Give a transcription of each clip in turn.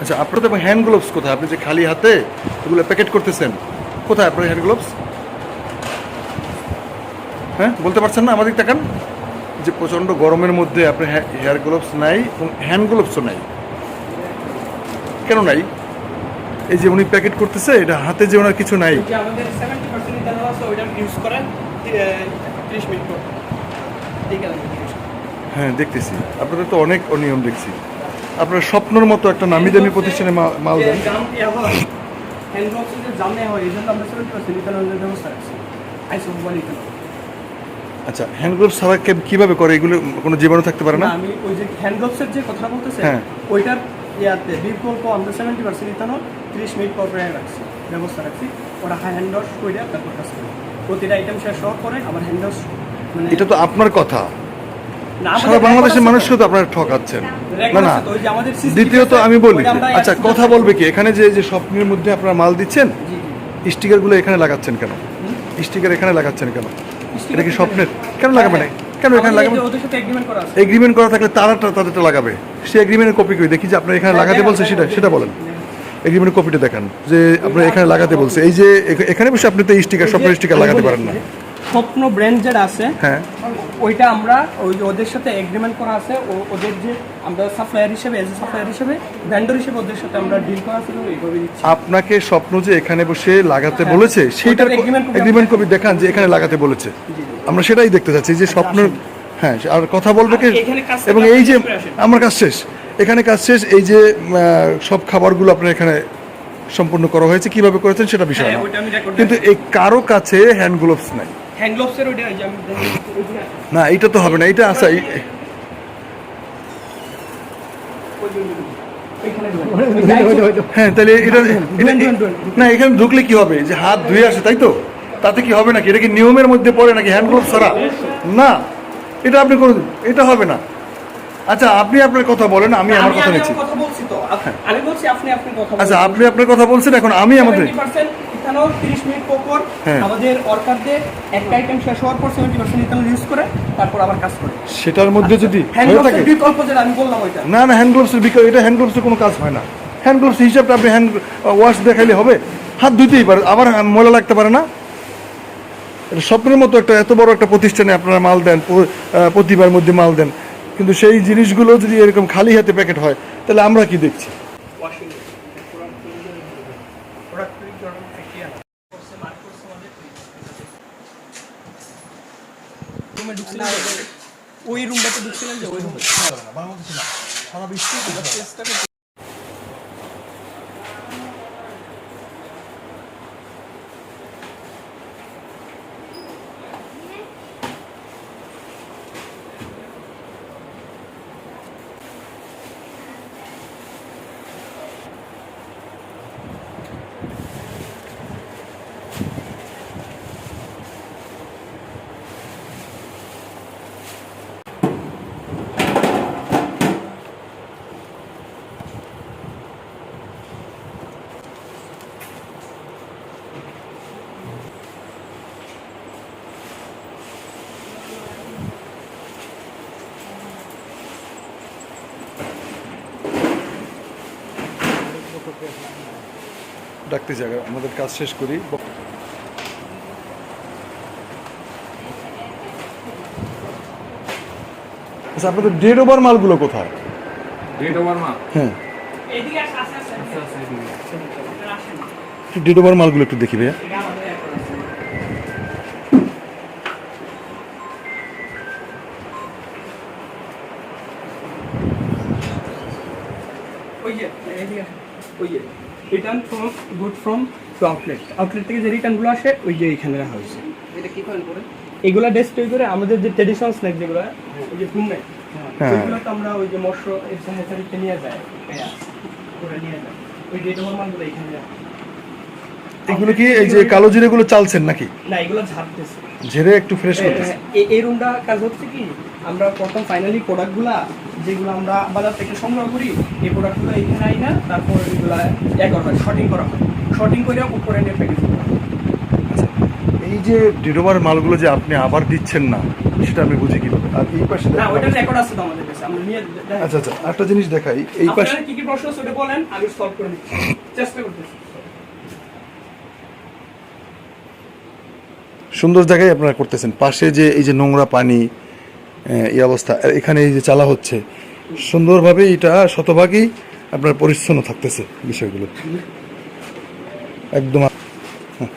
আচ্ছা আপনার তো হ্যান্ড গ্লোভস কোথায়? আপনি যে খালি হাতে এগুলো প্যাকেট করতেছেন কোথায় আপনার হ্যান্ড গ্লোভস হ্যাঁ বলতে পারছেন না আমাদের তাকান যে প্রচণ্ড গরমের মধ্যে আপনার হেয়ার গ্লোভস নাই এবং হ্যান্ড গ্লোভসও নাই। কেন নাই? এই যে উনি প্যাকেট করতেছে এটা হাতে যে ওনার কিছু নাই। হ্যাঁ দেখতেছি। আপনাদের তো অনেক অনিয়ম দেখছি। আপনার স্বপ্নের মতো একটা নামি দামি প্রতিষ্ঠানে মাল দেন। আচ্ছা হ্যান্ড গ্লোভস ছাড়া কীভাবে করে? এগুলো কোনো জীবাণু থাকতে পারে না? আমি ওই যে হ্যান্ড গ্লোভসের যে কথা বলতেছে হ্যাঁ। ওইটার ইয়াতে বিকল্প আমরা সেভেন্টি পার্সেন্ট ইথানল ত্রিশ মিনিট পর পরে রাখছি ব্যবস্থা রাখছি ওরা হ্যান্ড ওয়াশ করে তারপর কাজ করে প্রতিটা আইটেম শেষ হওয়ার পরে আবার হ্যান্ড মানে এটা তো আপনার কথা। সারা বাংলাদেশের মানুষকে তো আপনারা ঠকাচ্ছেন। না না। দ্বিতীয়ত আমি বলি আচ্ছা কথা বলবে কি? এখানে যে যে স্বপ্নের মধ্যে আপনারা মাল দিচ্ছেন। স্টিকারগুলো এখানে লাগাচ্ছেন কেন? স্টিকার এখানে লাগাচ্ছেন কেন? এটা কি স্বপ্নের? কেন লাগাবে না? কেন এখানে লাগাবে এগ্রিমেন্ট করা এগ্রিমেন্ট থাকলে তারা তাদেরটা লাগাবে। সেই এগ্রিমেন্টের কপি করি দেখি যে আপনার এখানে লাগাতে বলছে সেটা সেটা বলেন। এগ্রিমেন্টের কপিটা দেখান যে আপনার এখানে লাগাতে বলছে। এই যে এখানে বসে আপনি তো স্টিকার স্বপ্নের স্টিকার লাগাতে পারেন না। স্বপ্ন ব্র্যান্ড যেটা আছে হ্যাঁ। ওইটা আমরা ওই ওদের সাথে এগ্রিমেন্ট করা আছে ও- ওদের যে আমরা সাপ্লায়ার হিসেবে এজ এ সাপ্লায়ার হিসেবে ভেন্ডর হিসেবে ওদের সাথে আমরা ডিল করা ছিল এইভাবে দিচ্ছি। আপনাকে স্বপ্ন যে এখানে বসে লাগাতে বলেছে সেইটার ওইটার agreement copy এগ্রিমেন্ট কপি দেখান যে এখানে লাগাতে বলেছে। আমরা সেটাই দেখতে চাচ্ছি যে স্বপ্ন হ্যাঁ আর কথা বলবে কি? এখানে কাজ এবং এই যে আমার কাজ শেষ। এখানে কাজ শেষ এই যে সব খাবারগুলো আপনার এখানে সম্পূর্ণ করা হয়েছে কীভাবে করেছেন সেটা বিষয় হ্যাঁ, না। কিন্তু এই কারও কাছে হ্যান্ড গ্লোভস নাই। হ্যান্ড গ্লোভসের ওইটা ওই যে আমি না এটা তো হবে না এটা ঢোকেন। হ্যাঁ তাহলে এটা। না এখানে ঢুকলে কি হবে? যে হাত ধুয়ে আসে তাই তো? তাতে কি হবে নাকি? এটা কি নিয়মের মধ্যে পড়ে নাকি হ্যান্ড গ্লোভস ছাড়া? না এটা আপনি করুন এটা হবে না। আচ্ছা আপনি আপনার কথা বলেন আমি আমার কথা নিচ্ছি। কথা আচ্ছা আপনি আপনার কথা বলছেন এখন আমি আমাদের 70% ইথানল 30 মিনিট পর হ্যাঁ। আমাদের একটা আইটেম শেষ হওয়ার পর 70% ইথানল ইউজ করে তারপর আবার কাজ করে। সেটার মধ্যে যদি হয়ে থাকে বিকল্প যেটা আমি বললাম ওইটা। না না হ্যান্ড গ্লোভসের বিকল্প এটা হ্যান্ড গ্লোভসের কোনো কাজ হয় না। হ্যান্ড গ্লোভস হিসাবটা আপনি হ্যান্ড ওয়াশ দেখাইলে হবে। হাত ধুইতেই পারে আবার ময়লা লাগতে পারে না। এটা স্বপ্নের মতো একটা এত বড় একটা প্রতিষ্ঠানে আপনারা মাল দেন প্রতিবার মধ্যে মাল দেন। কিন্তু সেই জিনিসগুলো যদি এরকম খালি হাতে প্যাকেট হয় তাহলে আমরা কি দেখছি ওয়াশিং প্রোডাক্ট প্রোডাক্ট রুমে ঢুকছিলেন ওই রুমটাতে ঢুকছিলেন যে ওই রুমে ডাকতে জায়গা আমাদের কাজ শেষ করি। আচ্ছা আপনাদের ডেড ওভার মালগুলো কোথায়? ডেট ওভার মা হ্যাঁ। ডেড ওভার মালগুলো একটু দেখি ভাইয়া। ওই যে ওই যে। Return from good from to outlet outlet থেকে যে রিটার্নগুলো আসে ওই যে এইখানে রাখা হয়েছে। এটা কি করেন করে? এগুলা ডেস্ক তৈরি করে আমাদের যে ট্রেডিশনাল স্ন্যাক যেগুলো ওই যে হুমে হ্যাঁ। ওইগুলো তো আমরা ওই যে মৎস্য হ্যাচারিতে নিয়ে যায় পেঁয়াজ ওরা নিয়ে যায়। ওই ডেট ওভার মালগুলো এখানে এগুলো কি এই যে কালো জিরেগুলো চালছেন নাকি? না এগুলো ঝাড়তেছে। ঝেড়ে একটু ফ্রেশ করতেছে। এ- এই রুমটা কাজ হচ্ছে কি? আমরা প্রথম ফাইনালি প্রোডাক্টগুলা যেগুলো আমরা বাজার থেকে সংগ্রহ করি এই প্রোডাক্টগুলো এখানে আই না তারপর এগুলা ইয়ে করা হয় শর্টিং করা হয়। শর্টিং করে উপরে নিয়ে প্যাকেজ করা হয়। এই যে ডেড মালগুলো যে আপনি আবার দিচ্ছেন না সেটা আমি বুঝি কীভাবে? আর এই পাশে না ওইটার রেকর্ড আছে তো আমাদের কাছে আমরা নিয়ে আচ্ছা আচ্ছা একটা জিনিস দেখাই। এই পাশে কি কি প্রশ্ন আছে ওটা বলেন আমি সলভ করে দিচ্ছি চেষ্টা করতেছি। সুন্দর জায়গায় আপনারা করতেছেন। পাশে যে এই যে নোংরা পানি এই অবস্থা এখানে এই যে চালা হচ্ছে সুন্দরভাবে এটা শতভাগই আপনার পরিচ্ছন্ন থাকতেছে বিষয়গুলো। একদম হ্যাঁ,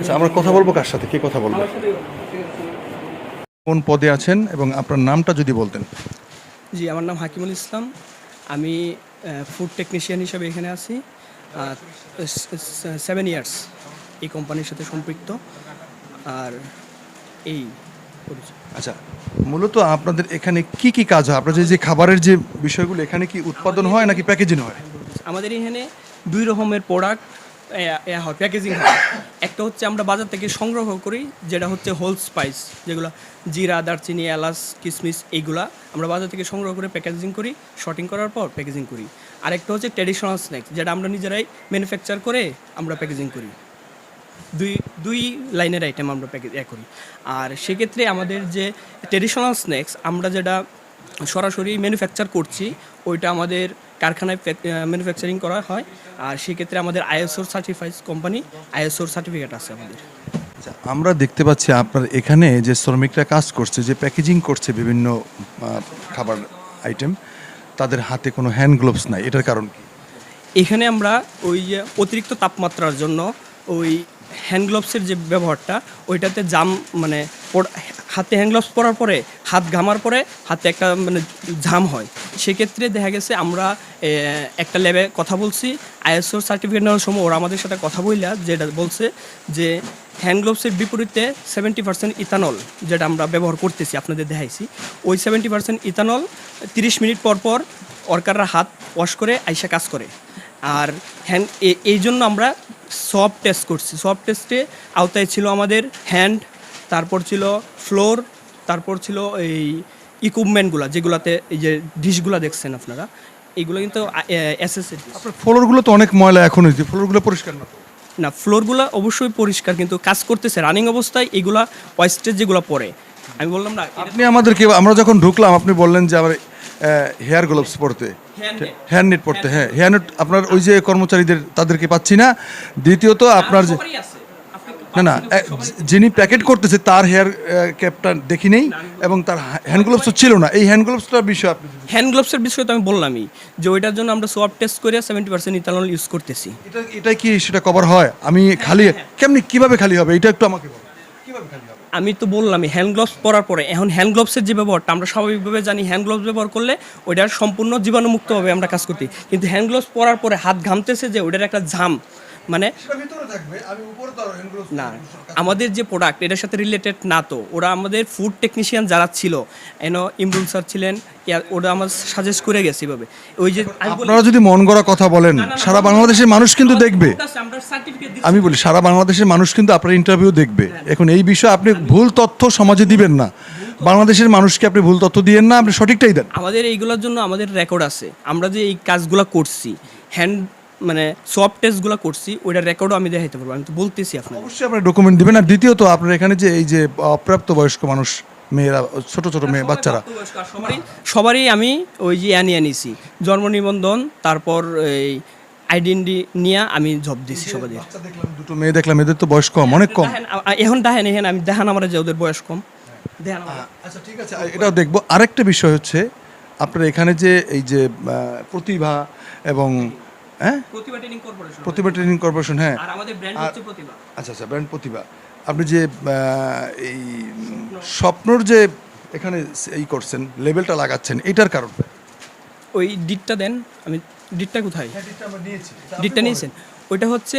আচ্ছা আমরা কথা বলব কার সাথে? কে কথা বলব? কোন পদে আছেন এবং আপনার নামটা যদি বলতেন। জি আমার নাম হাকিমুল ইসলাম। আমি ফুড টেকনিশিয়ান হিসেবে এখানে আছি। সেভেন ইয়ার্স এই কোম্পানির সাথে সম্পৃক্ত। আর এই। আচ্ছা মূলত আপনাদের এখানে কি কি কাজ হয়? আপনাদের যে খাবারের যে বিষয়গুলো এখানে কি উৎপাদন হয় নাকি প্যাকেজিং হয়? আমাদের এখানে দুই রকমের প্রোডাক্ট হয় প্যাকেজিং হয় একটা হচ্ছে আমরা বাজার থেকে সংগ্রহ করি, যেটা হচ্ছে হোল স্পাইস যেগুলো জিরা, দারচিনি, এলাচ কিশমিশ এইগুলা আমরা বাজার থেকে সংগ্রহ করে প্যাকেজিং করি শর্টিং করার পর প্যাকেজিং করি। আরেকটা হচ্ছে ট্র্যাডিশনাল স্ন্যাক্স যেটা আমরা নিজেরাই ম্যানুফ্যাকচার করে আমরা প্যাকেজিং করি। দুই দুই লাইনের আইটেম আমরা প্যাকেজ করি। আর সেক্ষেত্রে আমাদের যে ট্রেডিশনাল স্ন্যাক্স আমরা যেটা সরাসরি ম্যানুফ্যাকচার করছি, ওইটা আমাদের কারখানায় ম্যানুফ্যাকচারিং করা হয়। আর সেক্ষেত্রে আমাদের আইএসওর সার্টিফাইড কোম্পানি আইএসওর সার্টিফিকেট আছে আমাদের। আচ্ছা আমরা দেখতে পাচ্ছি আপনার এখানে যে শ্রমিকরা কাজ করছে যে প্যাকেজিং করছে বিভিন্ন খাবার আইটেম তাদের হাতে কোনো হ্যান্ড গ্লোভস নাই এটার কারণ কি? এখানে আমরা ওই যে অতিরিক্ত তাপমাত্রার জন্য ওই হ্যান্ড গ্লোভসের যে ব্যবহারটা ওইটাতে জাম মানে হাতে হ্যান্ড গ্লোভস পরার পরে, হাত ঘামার পরে হাতে একটা মানে ঝাম হয়। সেক্ষেত্রে দেখা গেছে আমরা একটা ল্যাবে কথা বলছি, আইএসও সার্টিফিকেট নেওয়ার সময় ওরা আমাদের সাথে কথা বললা যেটা বলছে যে হ্যান্ড গ্লোভসের বিপরীতে সেভেন্টি পার্সেন্ট ইথানল যেটা আমরা ব্যবহার করতেছি, আপনাদের দেখাইছি। ওই সেভেন্টি পার্সেন্ট ইথানল তিরিশ মিনিট পর পর ওয়ার্কাররা হাত ওয়াশ করে আইসা কাজ করে। আর হ্যান্ড এই জন্য আমরা সব টেস্ট করছি। সব টেস্টে আওতায় ছিল আমাদের হ্যান্ড তারপর ছিল ফ্লোর তারপর ছিল এই ইকুইপমেন্টগুলো যেগুলোতে এই যে ডিশগুলো দেখছেন আপনারা এইগুলো কিন্তু এসএসএর আপনার ফ্লোরগুলো তো অনেক ময়লা এখন যে ফ্লোরগুলো পরিষ্কার না না ফ্লোরগুলো অবশ্যই পরিষ্কার কিন্তু কাজ করতেছে রানিং অবস্থায় এগুলা ওয়েস্টেজ যেগুলো পড়ে। আমি বললাম না আপনি আমাদেরকে আমরা যখন ঢুকলাম আপনি বললেন যে আমার হেয়ার গ্লোভস পরতে। হ্যান্ড নেট পরতে হ্যাঁ হেয়ার নেট আপনার ওই যে কর্মচারীদের তাদেরকে পাচ্ছি না। দ্বিতীয়ত আপনার যে না না যিনি প্যাকেট করতেছে তার হেয়ার ক্যাপটা দেখি নেই এবং তার হ্যান্ড গ্লোভসও ছিল না। এই হ্যান্ড গ্লোভসটার বিষয়ে আপনি হ্যান্ড গ্লোভসের বিষয়ে তো আমি বললামই যে ওইটার জন্য আমরা সোয়াব টেস্ট করে সেভেন্টি পার্সেন্ট ইথানল ইউজ করতেছি। এটা এটা কি সেটা কভার হয়? আমি খালি কেমনি কীভাবে খালি হবে? এটা একটু আমাকে কীভাবে খালি হবে? আমি তো বললাম হ্যান্ড গ্লোভস পরার পরে এখন হ্যান্ড গ্লোভসের যে ব্যবহারটা আমরা স্বাভাবিকভাবে জানি হ্যান্ড গ্লোভস ব্যবহার করলে ওইটার সম্পূর্ণ জীবাণুমুক্তভাবে আমরা কাজ করতে। কিন্তু হ্যান্ড গ্লোভস পরার পরে হাত ঘামতেছে যে ওইটার একটা ঝাম। মানে না আমাদের যে প্রোডাক্ট এটার সাথে রিলেটেড না তো। ওরা আমাদের ফুড টেকনিশিয়ান যারা ছিল এন ইমরুল স্যার ছিলেন ওরা আমার সাজেস্ট করে গেছে এভাবে। ওই যে আপনারা যদি মন গড়া কথা বলেন সারা বাংলাদেশের মানুষ কিন্তু দেখবে। আমি বলি সারা বাংলাদেশের মানুষ কিন্তু আপনার ইন্টারভিউ দেখবে। এখন এই বিষয়ে আপনি ভুল তথ্য সমাজে দিবেন না। বাংলাদেশের মানুষকে আপনি ভুল তথ্য দিয়েন না আপনি সঠিকটাই দেন। আমাদের এইগুলোর জন্য আমাদের রেকর্ড আছে। আমরা যে এই কাজগুলো করছি হ্যান্ড মানে সব টেস্টগুলো করছি ওইটার রেকর্ডও আমি দেখাইতে পারব। আমি তো বলতেছি আপনাকে অবশ্যই আপনার ডকুমেন্ট দিবেন। আর দ্বিতীয়ত আপনার এখানে যে এই যে অপ্রাপ্ত বয়স্ক মানুষ মেয়েরা ছোট ছোট মেয়ে বাচ্চারা। সবারই সবারই আমি ওই যে আনি আনিছি জন্ম নিবন্ধন তারপর এই আইডেন্টি নিয়ে আমি জব দিছি সবাই দেখলাম দুটো মেয়ে দেখলাম এদের তো বয়স কম অনেক কম। এখন দেখেন এখন আমি দেখান আমার যে ওদের বয়স কম। আচ্ছা ঠিক আছে এটাও দেখব। আরেকটা বিষয় হচ্ছে আপনার এখানে যে এই যে প্রতিভা এবং হ্যাঁ? Pratibha training corporation Pratibha training corporation হ্যাঁ। আর আমাদের ব্র্যান্ড হচ্ছে প্রতিভা। আচ্ছা আচ্ছা ব্র্যান্ড প্রতিভা। আপনি যে এই স্বপ্নর যে এখানে এই করছেন লেভেলটা লাগাচ্ছেন এটার কারণ? ওই ডিটটা দেন আমি ডিটটা কোথায়? ডিটটা নিয়েছেন। ওইটা হচ্ছে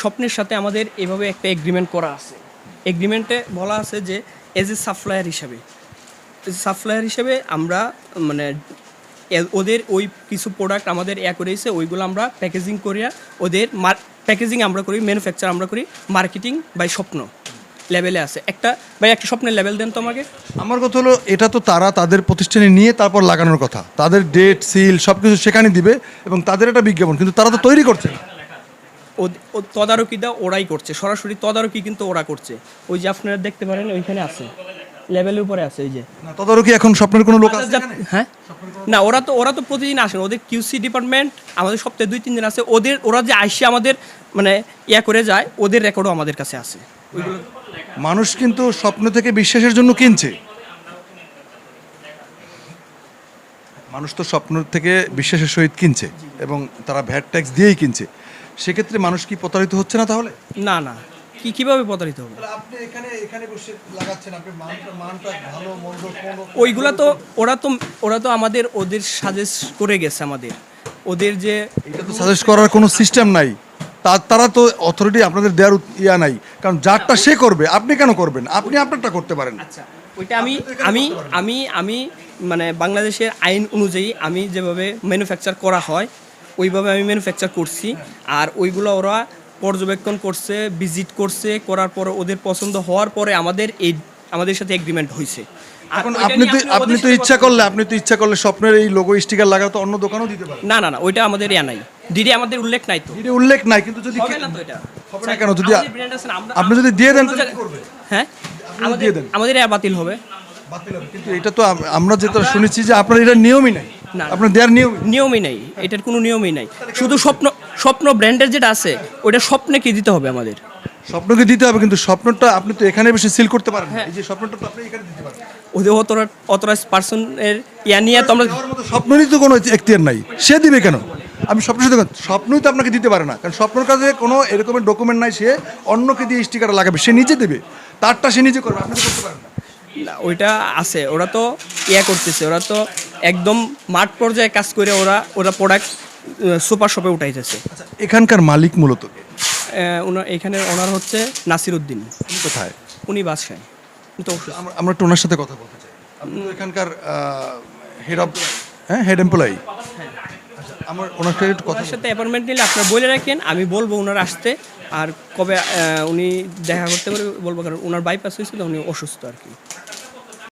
স্বপ্নের সাথে আমাদের এভাবে একটা এগ্রিমেন্ট করা আছে। এগ্রিমেন্টে বলা আছে যে এজ এ সাপ্লায়ার হিসাবে। সাপ্লায়ার হিসেবে আমরা মানে ওদের ওই কিছু প্রোডাক্ট আমাদের ইয়া করেছে ওইগুলো আমরা প্যাকেজিং করিয়া ওদের প্যাকেজিং আমরা করি ম্যানুফ্যাকচার আমরা করি মার্কেটিং বাই স্বপ্ন লেভেলে আছে। একটা ভাই একটা স্বপ্নের লেভেল দেন তো আমাকে। আমার কথা হলো এটা তো তারা তাদের প্রতিষ্ঠানে নিয়ে তারপর লাগানোর কথা। তাদের ডেট সিল সব কিছু সেখানে দিবে এবং তাদের একটা বিজ্ঞাপন কিন্তু তারা তো তৈরি করছে না। তদারকিটা ওরাই করছে সরাসরি তদারকি কিন্তু ওরা করছে। ওই যে আপনারা দেখতে পারেন ওইখানে আছে। লেভেলের উপরে আছে ওই যে। তদারকি এখন স্বপ্নের কোনো লোক আছে হ্যাঁ? না ওরা তো ওরা তো প্রতিদিন আসে না। ওদের কিউসি ডিপার্টমেন্ট আমাদের সপ্তাহে দুই তিন দিন আছে। ওদের ওরা যে আইসে আমাদের মানে ইয়া করে যায় ওদের রেকর্ডও আমাদের কাছে আছে। মানুষ কিন্তু স্বপ্ন থেকে বিশ্বাসের জন্য কিনছে। মানুষ তো স্বপ্ন থেকে বিশ্বাসের সহিত কিনছে এবং তারা ভ্যাট ট্যাক্স দিয়েই কিনছে। সেক্ষেত্রে মানুষ কি প্রতারিত হচ্ছে না তাহলে? না না। কি কীভাবে প্রতারিত হবে? আপনি এখানে এখানে বসে লাগাচ্ছেন আপনি মানটা মানটা ভালো মন্দ কোন ওইগুলা তো ওরা তো ওরা তো আমাদের ওদের সাজেস্ট করে গেছে আমাদের। ওদের যে এটা তো সাজেস্ট করার কোনো সিস্টেম নাই। তা তারা তো অথরিটি আপনাদের দেওয়ার ইয়া নাই। কারণ যারটা সে করবে আপনি কেন করবেন? আপনি আপনারটা করতে পারেন। আচ্ছা ওইটা আমি আমি আমি আমি মানে বাংলাদেশের আইন অনুযায়ী আমি যেভাবে ম্যানুফ্যাকচার করা হয় ওইভাবে আমি ম্যানুফ্যাকচার করছি। আর ওইগুলো ওরা পর্যবেক্ষণ করছে ভিজিট করছে করার পর ওদের পছন্দ হওয়ার পরে আমাদের এই আমাদের সাথে এগ্রিমেন্ট হয়েছে। এখন আপনি তো আপনি তো ইচ্ছা করলে আপনি তো ইচ্ছা করলে স্বপ্নের এই লোগো স্টিকার লাগাতে অন্য দোকানও দিতে পারেন না না না ওইটা আমাদের ইয়া নাই। ডিডি আমাদের উল্লেখ নাই তো। এটা উল্লেখ নাই কিন্তু যদি হবে না তো এটা। হবে না কেন? যদি আপনি যদি দিয়ে দেন তাহলে করবে? হ্যাঁ? আপনি আমাদের দিয়ে দেন। আমাদের এর বাতিল হবে। বাতিল হবে। কিন্তু এটা তো আমরা যেটা শুনেছি যে আপনার এটা নিয়মই নাই। না। আপনার দেওয়ার নিয়ম নিয়মই নাই এটার কোনো নিয়মই নাই। শুধু স্বপ্ন স্বপ্ন ব্র্যান্ডের যেটা আছে ওইটা স্বপ্নে কি দিতে হবে আমাদের? স্বপ্নকে দিতে হবে কিন্তু স্বপ্নটা আপনি তো এখানে বেশি সিল করতে পারেন হ্যাঁ। এই যে স্বপ্নটা তো আপনি এখানে দিতে পারেন। ওদের অথরাইজ পার্সনের ইয়া নিয়ে তো আমরা দেওয়ার স্বপ্নেরই তো কোনো এখতিয়ার নাই। সে দিবে কেন? আমি স্বপ্নের সাথে স্বপ্নই তো আপনাকে দিতে পারে না। কারণ স্বপ্নের কাছে কোনো এরকমের ডকুমেন্ট নাই সে অন্যকে দিয়ে স্টিকার লাগাবে। সে নিজে দেবে। তারটা সে নিজে করবে। আপনি করতে পারেন না। না, ওইটা আছে। ওরা তো ইয়া করতেছে। ওরা তো একদম মাঠ পর্যায়ে কাজ করে। ওরা ওরা প্রোডাক্ট সুপার শপে উঠাইতেছে। আচ্ছা এখানকার মালিক মূলত ওনার এখানে ওনার হচ্ছে নাসির উদ্দিন। কোথায়? উনি বাসায়। অসুস্থ। আমরা একটু ওনার সাথে কথা বলতে চাই। এখানকার হেড অফ হ্যাঁ হেড এমপ্লয়ি আচ্ছা আমার ওনার সাথে একটু কথা সাথে অ্যাপয়েন্টমেন্ট নিলে আপনারা বলে রাখেন আমি বলব ওনার আসতে। আর কবে উনি দেখা করতে পারবে বলব কারণ ওনার বাইপাস হয়েছিল উনি অসুস্থ আর কি।